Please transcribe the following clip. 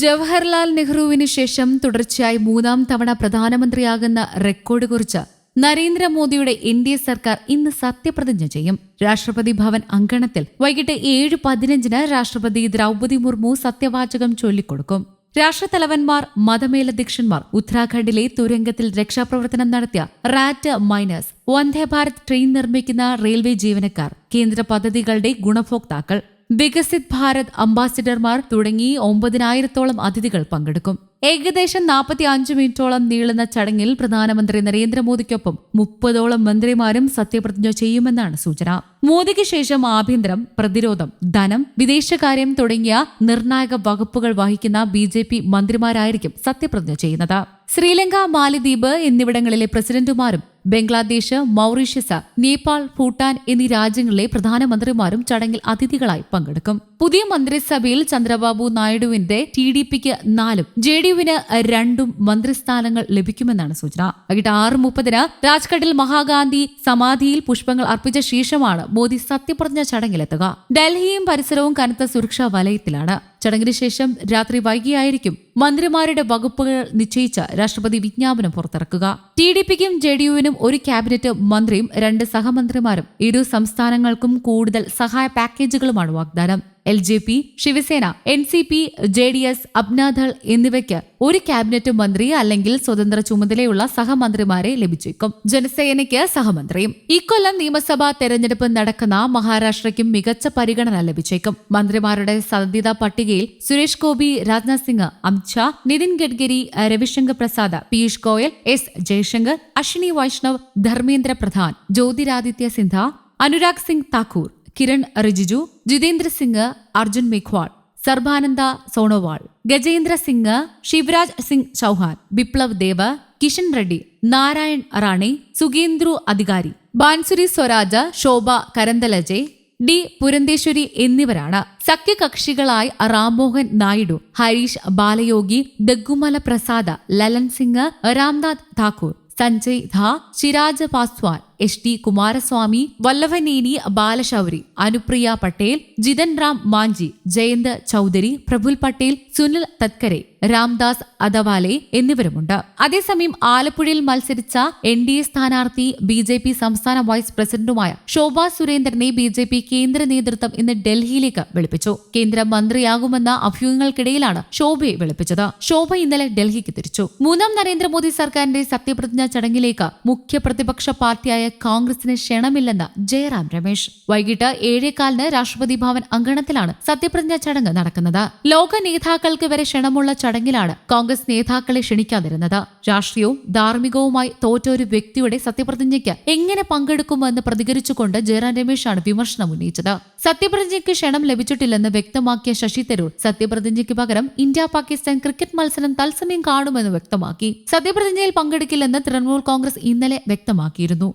ജവഹർലാൽ നെഹ്റുവിന് ശേഷം തുടർച്ചയായി മൂന്നാം തവണ പ്രധാനമന്ത്രിയാകുന്ന റെക്കോർഡ് കുറിച്ച് നരേന്ദ്രമോദിയുടെ എൻ ഡി എ സർക്കാർ ഇന്ന് സത്യപ്രതിജ്ഞ ചെയ്യും. രാഷ്ട്രപതി ഭവൻ അങ്കണത്തിൽ വൈകിട്ട് ഏഴ് പതിനഞ്ചിന് രാഷ്ട്രപതി ദ്രൗപതി മുർമു സത്യവാചകം ചൊല്ലിക്കൊടുക്കും. രാഷ്ട്രത്തലവന്മാർ മതമേലധ്യക്ഷന്മാർ ഉത്തരാഖണ്ഡിലെ തുരങ്കത്തിൽ രക്ഷാപ്രവർത്തനം നടത്തിയ rat miners Vande Bharat train നിർമ്മിക്കുന്ന റെയിൽവേ ജീവനക്കാർ കേന്ദ്ര പദ്ധതികളുടെ ഗുണഭോക്താക്കൾ വികസിത് ഭാരത് അംബാസിഡർമാർ തുടങ്ങി ഒമ്പതിനായിരത്തോളം അതിഥികൾ പങ്കെടുക്കും. ഏകദേശം നാൽപ്പത്തി അഞ്ച് മിനിറ്റോളം നീളുന്ന ചടങ്ങിൽ പ്രധാനമന്ത്രി നരേന്ദ്രമോദിക്കൊപ്പം മുപ്പതോളം മന്ത്രിമാരും സത്യപ്രതിജ്ഞ ചെയ്യുമെന്നാണ് സൂചന. മോദിക്ക് ശേഷം ആഭ്യന്തരം പ്രതിരോധം ധനം വിദേശകാര്യം തുടങ്ങിയ നിർണായക വകുപ്പുകൾ വഹിക്കുന്ന ബി ജെ പി മന്ത്രിമാരായിരിക്കും സത്യപ്രതിജ്ഞ ചെയ്യുന്നത്. ശ്രീലങ്ക മാലിദ്വീപ് എന്നിവിടങ്ങളിലെ പ്രസിഡന്റുമാരും ബംഗ്ലാദേശ് മൗറീഷ്യസ് നേപ്പാൾ ഭൂട്ടാൻ എന്നീ രാജ്യങ്ങളിലെ പ്രധാനമന്ത്രിമാരും ചടങ്ങിൽ അതിഥികളായി പങ്കെടുക്കും. പുതിയ മന്ത്രിസഭയിൽ ചന്ദ്രബാബു നായിഡുവിന്റെ ടി ഡി പിക്ക് നാലും ജെ ഡി യുവിന് രണ്ടും മന്ത്രിസ്ഥാനങ്ങൾ ലഭിക്കുമെന്നാണ് സൂചന. വൈകിട്ട് ആറ് മുപ്പതിന് രാജ്ഘട്ടിൽ മഹാഗാന്ധി സമാധിയിൽ പുഷ്പങ്ങൾ അർപ്പിച്ച ശേഷമാണ് മോദി സത്യപ്രതിജ്ഞ ചടങ്ങിലെത്തുക. ഡൽഹിയും പരിസരവും കനത്ത സുരക്ഷാ വലയത്തിലാണ്. ചടങ്ങിന് ശേഷം രാത്രി വൈകിയായിരിക്കും മന്ത്രിമാരുടെ വകുപ്പുകൾ നിശ്ചയിച്ച രാഷ്ട്രപതി വിജ്ഞാപനം പുറത്തിറക്കുക. ടി ഡി പിക്കും ജെ ഡി യുവിനും ഒരു ക്യാബിനറ്റ് മന്ത്രിയും രണ്ട് സഹമന്ത്രിമാരും ഇരു സംസ്ഥാനങ്ങൾക്കും കൂടുതൽ സഹായ പാക്കേജുകളുമാണ് വാഗ്ദാനം. L J P Shiv Sena N C P J D S Apna Dal എന്നിവയ്ക്ക് ഒരു ക്യാബിനറ്റ് മന്ത്രി അല്ലെങ്കിൽ സ്വതന്ത്ര ചുമതലയുള്ള സഹമന്ത്രിമാരെ ലഭിച്ചേക്കും. ജനസേനയ്ക്ക് സഹമന്ത്രിയും. ഇക്കൊല്ലം നിയമസഭാ തെരഞ്ഞെടുപ്പ് നടക്കുന്ന മഹാരാഷ്ട്രയ്ക്കും മികച്ച പരിഗണന ലഭിച്ചേക്കും. മന്ത്രിമാരുടെ സാധ്യതാ പട്ടികയിൽ സുരേഷ് ഗോപി രാജ്നാഥ് സിംഗ് അമിത്ഷാ നിതിൻ ഗഡ്കരി രവിശങ്കർ പ്രസാദ് പീയൂഷ് ഗോയൽ എസ് ജയശങ്കർ അശ്വിനി വൈഷ്ണവ് ധർമ്മേന്ദ്ര പ്രധാൻ ജ്യോതിരാദിത്യ സിന്ധ അനുരാഗ് സിംഗ് താക്കൂർ കിരൺ റിജിജു ജിതേന്ദ്ര സിംഗ് അർജുൻ മേഘ്വാൾ സർബാനന്ദ സോണോവാൾ ഗജേന്ദ്ര സിംഗ് ശിവരാജ് സിംഗ് ചൌഹാൻ ബിപ്ലവ് ദേവ് കിഷൻ റെഡ്ഡി നാരായൺ റാണെ സുഗേന്ദ്രു അധികാരി ബാൻസുരി സ്വരാജ ശോഭ കരന്തലജെ ഡി പുരന്തേശ്വരി എന്നിവരാണ്. സഖ്യകക്ഷികളായി റാംമോഹൻ നായിഡു ഹരീഷ് ബാലയോഗി ദഗ്ഗുമല പ്രസാദ ലലൻ സിംഗ് രാംനാഥ് താക്കൂർ സഞ്ജയ് ധ ചിരാജ് പാസ്വാൻ എച്ച് ടി കുമാരസ്വാമി വല്ലഭനേനി ബാലശൗരി അനുപ്രിയ പട്ടേൽ ജിതൻ റാം മാഞ്ചി ജയന്ത് ചൌധരി പ്രഫുൽ പട്ടേൽ സുനിൽ തത്കരെ രാംദാസ് അദവാലെ എന്നിവരുമുണ്ട്. അതേസമയം ആലപ്പുഴയിൽ മത്സരിച്ച എൻ ഡി എ സ്ഥാനാർത്ഥി ബി ജെ പി സംസ്ഥാന വൈസ് പ്രസിഡന്റുമായ ശോഭാ സുരേന്ദ്രനെ ബി ജെ പി കേന്ദ്ര നേതൃത്വം ഇന്ന് ഡൽഹിയിലേക്ക് വിളിപ്പിച്ചു. കേന്ദ്ര മന്ത്രിയാകുമെന്ന അഭ്യൂഹങ്ങൾക്കിടയിലാണ് ശോഭയെ വിളിപ്പിച്ചത്. ശോഭ ഇന്നലെ ഡൽഹിക്ക് തിരിച്ചു. മൂന്നാം നരേന്ദ്രമോദി സർക്കാരിന്റെ സത്യപ്രതിജ്ഞാ ചടങ്ങിലേക്ക് മുഖ്യ പ്രതിപക്ഷ പാർട്ടിയായ കോൺഗ്രസിന് ക്ഷണമില്ലെന്ന് ജയറാം രമേശ്. വൈകിട്ട് ഏഴേകാലിന് രാഷ്ട്രപതി ഭവൻ അങ്കണത്തിലാണ് സത്യപ്രതിജ്ഞാ ചടങ്ങ് നടക്കുന്നത്. ലോക നേതാക്കൾക്ക് വരെ ക്ഷണമുള്ള ചടങ്ങിലാണ് കോൺഗ്രസ് നേതാക്കളെ ക്ഷണിക്കാതിരുന്നത്. രാഷ്ട്രീയവും ധാർമ്മികവുമായി തോറ്റ ഒരു വ്യക്തിയുടെ സത്യപ്രതിജ്ഞയ്ക്ക് എങ്ങനെ പങ്കെടുക്കുമെന്ന് പ്രതികരിച്ചുകൊണ്ട് ജയറാം രമേശാണ് വിമർശനം ഉന്നയിച്ചത്. സത്യപ്രതിജ്ഞയ്ക്ക് ക്ഷണം ലഭിച്ചിട്ടില്ലെന്ന് വ്യക്തമാക്കിയ ശശി തരൂർ സത്യപ്രതിജ്ഞയ്ക്ക് പകരം ഇന്ത്യ പാകിസ്ഥാൻ ക്രിക്കറ്റ് മത്സരം തത്സമയം കാണുമെന്ന് വ്യക്തമാക്കി. സത്യപ്രതിജ്ഞയിൽ പങ്കെടുക്കില്ലെന്ന് തൃണമൂൽ കോൺഗ്രസ് ഇന്നലെ വ്യക്തമാക്കിയിരുന്നു.